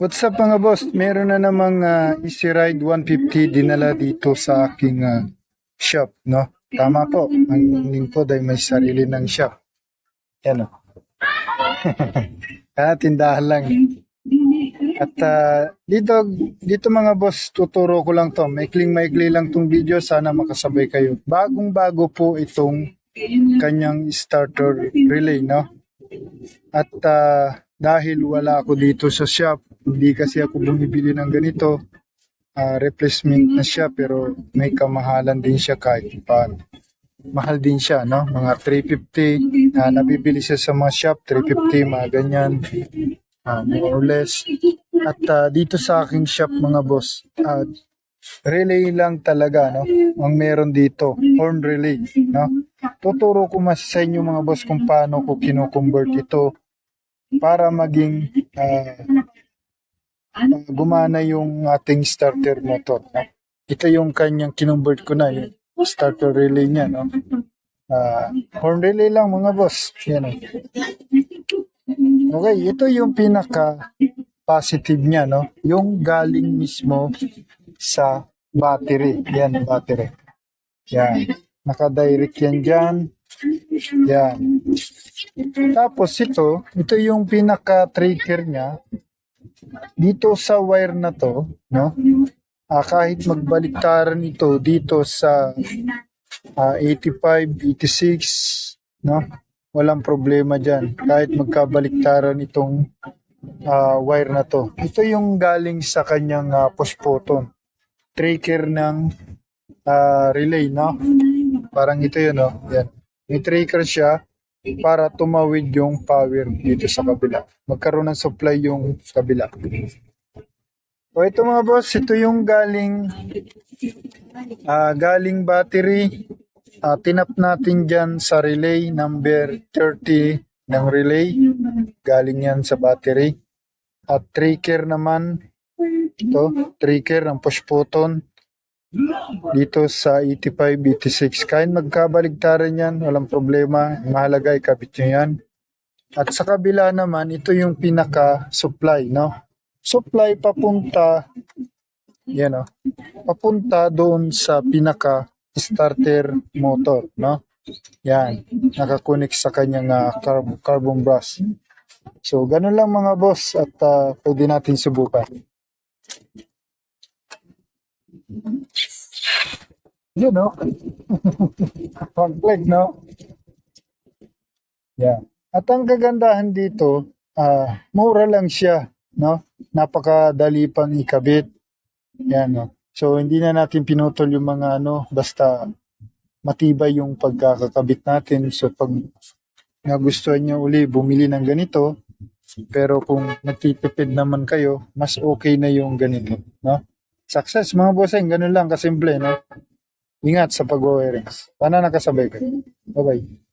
What's up mga boss? Meron na namang ah, Easy Ride 150 dinala dito sa aking ah, shop, no? Tama po, ang lingkod ay may sarili ng shop. Yan o. ah, tindahan lang. At ah, dito, dito mga boss, tuturo ko lang to. Maikling maikli lang tong video, sana makasabay kayo. Bagong bago po itong kanyang starter relay, no? At ah, dahil wala ako dito sa shop, hindi kasi ako bumibili ng ganito. ah, replacement na siya pero may kamahalan din siya kahit paano. Mahal din siya, no? Mga 350. ah, nabibili siya sa mga shop, 350, mga ganyan. ah, more or less. At ah, dito sa aking shop, mga boss, ah, relay lang talaga, no? Ang meron dito, horn relay, no? Tuturo ko mas sa inyo mga boss kung paano ko kino-convert ito para maging ah, ah, gumana yung ating starter motor. No? Ito yung kanyang kinonvert ko na, yung starter relay niya. No? Ah, horn relay lang mga boss. Yan, oh. Okay, ito yung pinaka positive niya, no? Yung galing mismo sa battery. Yan, battery. Yan. Nakadirect yan dyan. Yan. Tapos ito, ito yung pinaka-trigger niya. Dito sa wire na to, no? Ah, kahit magbaliktaran ito dito sa ah, 85, 86, no? Walang problema dyan. Kahit magkabaliktaran itong ah, wire na to. Ito yung galing sa kanyang ah, push button. Trigger ng ah, relay, no? Parang ito yun, no? Yan. May trigger siya para tumawid yung power dito sa kabila. Magkaroon ng supply yung kabila. O ito mga boss, ito yung galing ah, galing battery. Ah, tinap natin dyan sa relay number 30 ng relay. Galing yan sa battery. At trigger naman, ito, trigger ng push button dito sa 85, 86. Kahit magkabaligtaran yan, walang problema. Mahalaga, ikabit nyo yan. At sa kabila naman, ito yung pinaka-supply, no? Supply papunta, yan o, papunta doon sa pinaka-starter motor, no? Yan, nakakunik sa kanyang ah, carb- carbon brush. So, ganun lang mga boss at ah, pwede natin subukan. Yun, no? Pag-plug, no? Yeah. At ang kagandahan dito, ah mura lang siya, no? Napakadali pang ikabit. Yan, no? So, hindi na natin pinutol yung mga ano, basta matibay yung pagkakakabit natin. So, pag nagustuhan nyo uli bumili ng ganito, pero kung nagtitipid naman kayo, mas okay na yung ganito, no? Success mga bossing, ganun lang kasimple, no? Ingat sa pag-wirings. Sana nakasabay kayo. Bye-bye.